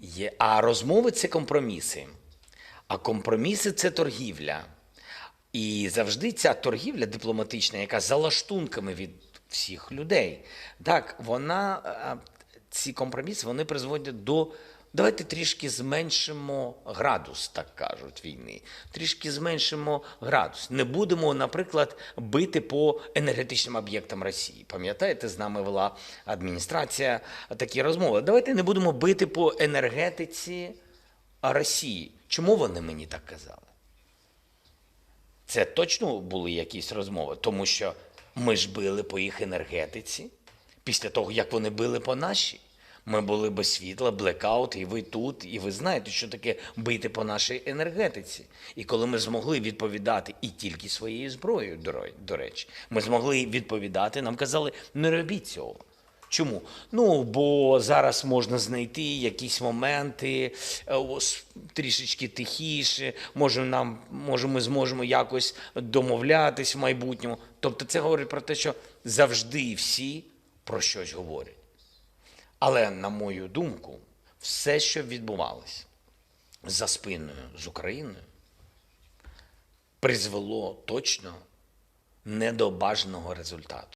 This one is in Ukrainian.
Є, а розмови це компроміси. А компроміси це торгівля. І завжди ця торгівля дипломатична, яка за лаштунками від всіх людей, так, вона, е, ці компроміси вони призводять до. Давайте трішки зменшимо градус, так кажуть, війни. Трішки зменшимо градус. Не будемо, наприклад, бити по енергетичним об'єктам Росії. Пам'ятаєте, з нами вела адміністрація такі розмови. Давайте не будемо бити по енергетиці Росії. Чому вони мені так казали? Це точно були якісь розмови, тому що ми ж били по їх енергетиці після того, як вони били по нашій. Ми були без світла, блекаут, і ви тут, і ви знаєте, що таке бити по нашій енергетиці. І коли ми змогли відповідати і тільки своєю зброєю, до речі, ми змогли відповідати, нам казали, не робіть цього. Чому? Ну, бо зараз можна знайти якісь моменти е, трішечки тихіше, може, нам, може, ми зможемо якось домовлятись в майбутньому. Тобто це говорить про те, що завжди всі про щось говорять. Але, на мою думку, все, що відбувалося за спиною з Україною, призвело точно не до бажаного результату.